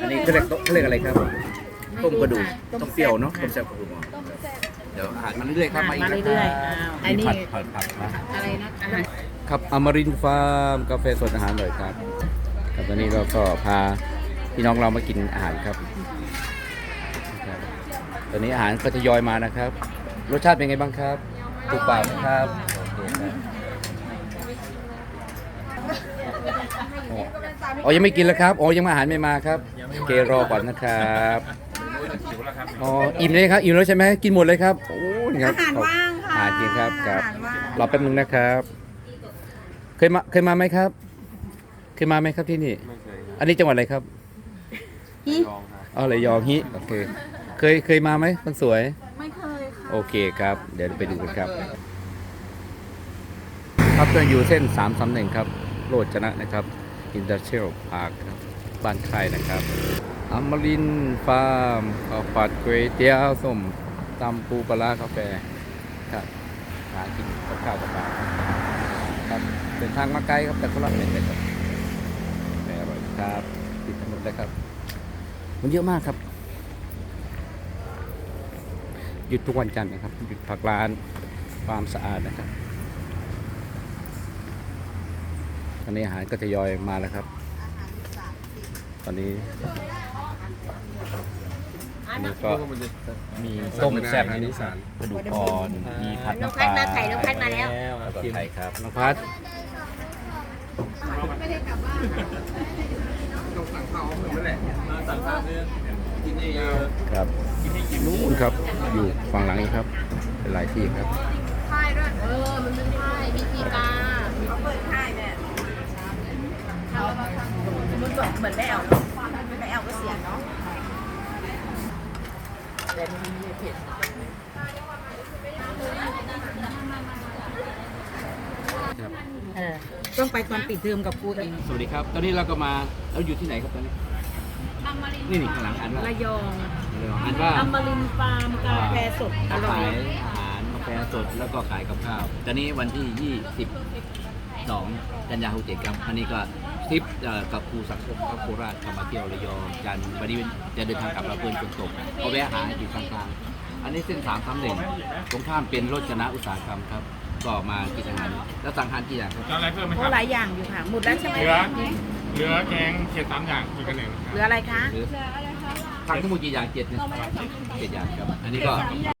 อันนี้เขาเรียกเขาเรียกอะไรครับต้มกระดูกต้มเปรี้ยวเนาะต้มแซ่บกระดูกอ่อนเดี๋ยวอาหารมันเรื่อยๆครับมาอีกมาแล้วเรื่อยคๆรับอ้าวมีผัดผัดผัดมาอะไรนะอาหารครับอมรินทร์ฟาร์มกาแฟสดอาหารอร่อยครับครับตอนนี้เราก็พาพี่น้องเรามากินอาหารครับครับ ตอนนี้อาหารก็ทยอยมานะครับ รสชาติเป็นไงบ้างครับถูกปากไหมครับโอเคครับอ๋ ออ๋อยังไม่กินแล้วครับอ๋อยังอาหารไม่มาครับโอเครอก่อนนะครับอ๋ออิ่มเลยครับอิ่มแล้วใช่ไหมกินหมดเลยครับโอ้นี่ครับอาหารว่างค่ะอาหารกินครับครับอาหารว่างรอแป๊บนึงนะครับ เคยมาเคยมาไหมครับ เคยมาไหมครับที่นี่ไม่เคยครับอันนี้จังหวัดอะไรครับลองครับอ๋อระยองฮิโอเคเคยเคยมาไหมคนสวย ไม่เคยค่ะโอเคครับ เดี๋ยวไปดูกันครับ ครับจะอยู่เส้น3 3 1ครับโรจนะนะครับ อินดัสเทรียลพาร์คบบ้านค่ายนะครับอมรินฟาร์มข้าวผัดก๋วยเตี๋ยวส้มตำปูปลากาแฟครับหากินกับข้าวกับปลาครับเดินทางมาไกลครับแต่คนละเม็ดเลยครับแต่อร่อยครับติดถนนเลยครับ มันเยอะมากครับ หยุดทุกวันจันทร์นะครับหยุดพักร้านความสะอาดนะครับ ตอนนี้อาหารก็ทยอยมาแล้วครับ ตอนนี้อันนี้ก็มีต้มแซ่บอาหารอีสานกระดูกอ่อนมีผัดน้องน้ำปพัลาดมาไข่น้องพัดมาแล้วแล้วก็ไข่ครับน้องพัดต้องสั่งข้าวเหมือนนั่นแหละสั่งข้าวเนี่ยกินเยอะครับนู่นครับ อยู่ฝั่งหลังนี้ครับเป็นหลายที่ครับใช่ด้วยเออมันเป็นใช่มีกีตาร์เขาเปิดค่าย เนี่ยมันจบเหมือนแม่แอลแม่แอลก็เสียเนาะเออต้องไปตอนปิดเทอมกับครูเองสวัสดีครับ ตอนนี้เราก็มาเราอยู่ที่ไหนครับตอนนี้นี่นี่ข้างหลังอ่านว่าระยองอ่านว่าอมรินทร์ฟาร์มกาแฟสดอร่อขายยอาหารกาแฟสดแล้วก็ขายกับข้าว ตอนนี้วันที่ 22 กันยายน67ครับอันนี้ก็ ทริปเอ่อกับครูสักดิ์ครับโคราชกลับมาเที่ยวระยองจันทร์วันนี้จะเดินทางกลับเราเพื่อนฝนตกเอาแวะหาอยู่กลางๆอันนี้เส้น3 3 1ตรงข้ามเป็นรถชนะอุตสาหกรรมครับ ก็มากินอาหารแล้วสั่งอาหารกี่อย่างครับจะอะไรเพิ่มไหมโอ้ครับ หลายอย่างอยู่ค่ะ หมดแล้วใช่ไหมเหลือ เหลือแกงเขียดสามอย่างอีกอันหนึ่งเหลืออะไรคะ หรือสั่งทั้งหมดกี่อย่างเจ็ดเนี่ยเจ็ดอย่างครับ อันนี้ก็